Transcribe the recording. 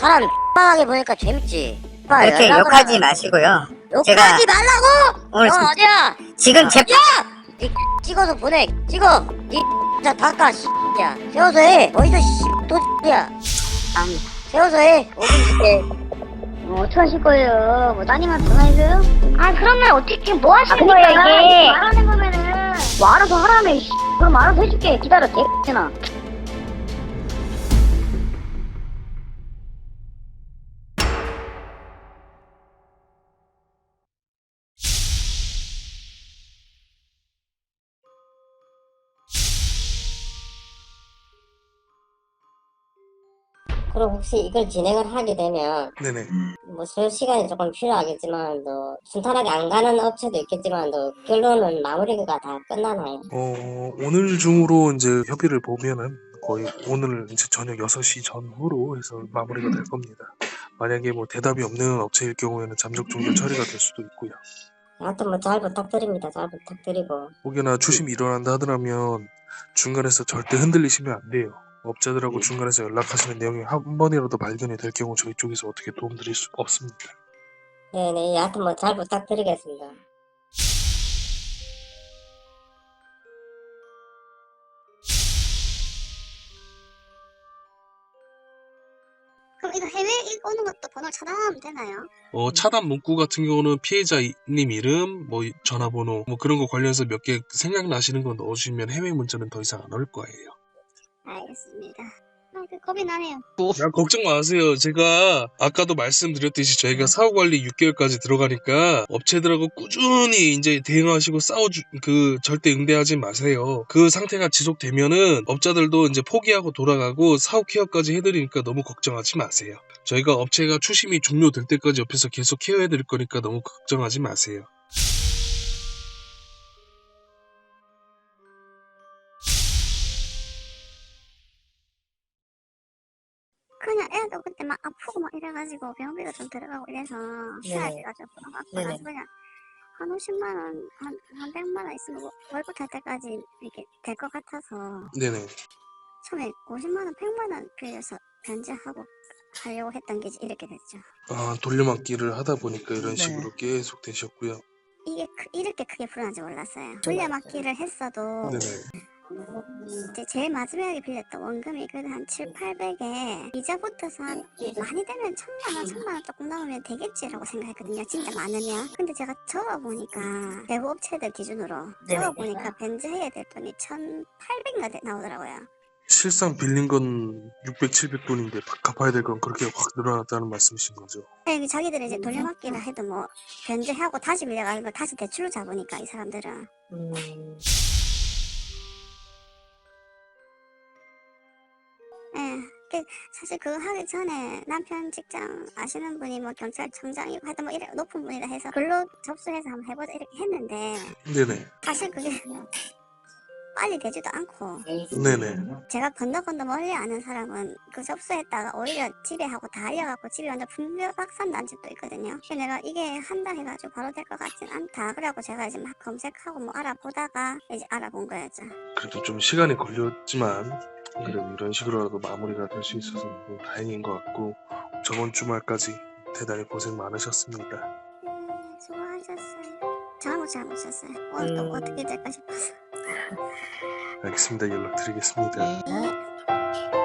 사람 X하게 보니까 재밌지. 오빠 이렇게 연락을 욕하지 하면- 마시고요. 욕하지 제가 말라고! 오늘 너 지- 어디야? 지금 제니 찍어서 보내. 찍어. 니 진짜 닦아 야 세워서 해. 어디서 또 야. 세워서 해. 5분 줄게. 뭐 어떻게 하실 거예요? 뭐 따님한테 전화해줘요? 아 그러면 어떻게 뭐 하시는 그러니까 거예요 이게? 말하는 거면은 뭐 알아서 하라며 씨. 그럼 알아서 해줄게 기다려 개X 나 그럼 혹시 이걸 진행을 하게 되면 네네. 뭐 소요 시간이 조금 필요하겠지만 또 순탄하게 안 가는 업체도 있겠지만 또 결론은 마무리가 다 끝나나요? 어, 오늘 중으로 이제 협의를 보면은 거의 오늘 이제 저녁 6시 전후로 해서 마무리가 될 겁니다. 만약에 뭐 대답이 없는 업체일 경우에는 잠적 종료 처리가 될 수도 있고요. 하여튼 뭐 잘 부탁드립니다. 잘 부탁드리고 혹여나 추심이 일어난다 하더라면 중간에서 절대 흔들리시면 안 돼요. 업자들하고 중간에서 연락하시는 내용이 한 번이라도 발견이 될 경우 저희 쪽에서 어떻게 도움드릴 수가 없습니다. 네네 하여튼 뭐 잘 부탁드리겠습니다. 그럼 이거 해외 오는 것도 번호 차단하면 되나요? 어, 차단 문구 같은 경우는 피해자님 이름, 뭐 전화번호, 뭐 그런 거 관련해서 몇 개 생각나시는 거 넣어주시면 해외 문자는 더 이상 안 올 거예요. 알겠습니다. 아, 그 겁이 나네요. 야, 걱정 마세요. 제가 아까도 말씀드렸듯이 저희가 사후 관리 6개월까지 들어가니까 업체들하고 꾸준히 이제 대응하시고 싸워주, 그, 절대 응대하지 마세요. 그 상태가 지속되면은 업자들도 이제 포기하고 돌아가고 사후 케어까지 해드리니까 너무 걱정하지 마세요. 저희가 업체가 추심이 종료될 때까지 옆에서 계속 케어해드릴 거니까 너무 걱정하지 마세요. 그냥 애도 그때 막 아프고 막 이래가지고 병원비가 좀 들어가고 이래서. 돼가지고 아까 네네. 가서 그냥 한 50만 원, 한, 한 100만 원 있으면 뭐 월급 탈 때까지 이렇게 될 것 같아서 네네. 처음에 50만 원, 100만 원 빌려서 변제하고 하려고 했던 게 이렇게 됐죠. 아, 돌려막기를 하다 보니까 이런 네. 식으로 계속 되셨고요. 이게 크- 이렇게 크게 불어난지 몰랐어요. 돌려막기를 했어도 네네. 이제 제일 마지막에 빌렸던 원금이 그래도 한 7, 800에 이자 붙어서 한 많이 되면 천만 원, 천만 원 조금 넘으면 되겠지라고 생각했거든요. 진짜 많으면. 근데 제가 적어보니까 대부 업체들 기준으로 네네. 적어보니까 변제해야 될 돈이 1,800가 나오더라고요. 실상 빌린 건 600, 700 돈인데 갚아야 될 건 그렇게 확 늘어났다는 말씀이신 거죠? 네, 자기들이 이제 돌려막기를 해도 뭐 변제하고 다시 빌려가는 걸 다시 대출로 잡으니까 이 사람들은. 음, 그 사실 그거 하기 전에 남편 직장 아시는 분이 뭐 경찰청장이고 하여튼 뭐 이래 높은 분이라 해서 글로 접수해서 한번 해보자 이렇게 했는데 네네. 사실 그게 빨리 되지도 않고 네네. 제가 건너 건너 멀리 아는 사람은 그 접수했다가 오히려 집에 하고 다 알려갖고 집에 완전 분벼박산 난 집도 있거든요. 그래서 내가 이게 한달 해가지고 바로 될 것 같진 않다. 그래갖고 제가 이제 막 검색하고 뭐 알아보다가 이제 알아본 거였죠. 그래도 좀 시간이 걸렸지만 그래도 이런 식으로라도 마무리가 될 수 있어서 너무 다행인 것 같고 저번 주말까지 대단히 고생 많으셨습니다. 네, 수고하셨어요. 잘못 잘못했어요. 오늘 또 음. 어떻게 될까 싶어서. 알겠습니다. 연락드리겠습니다. 네.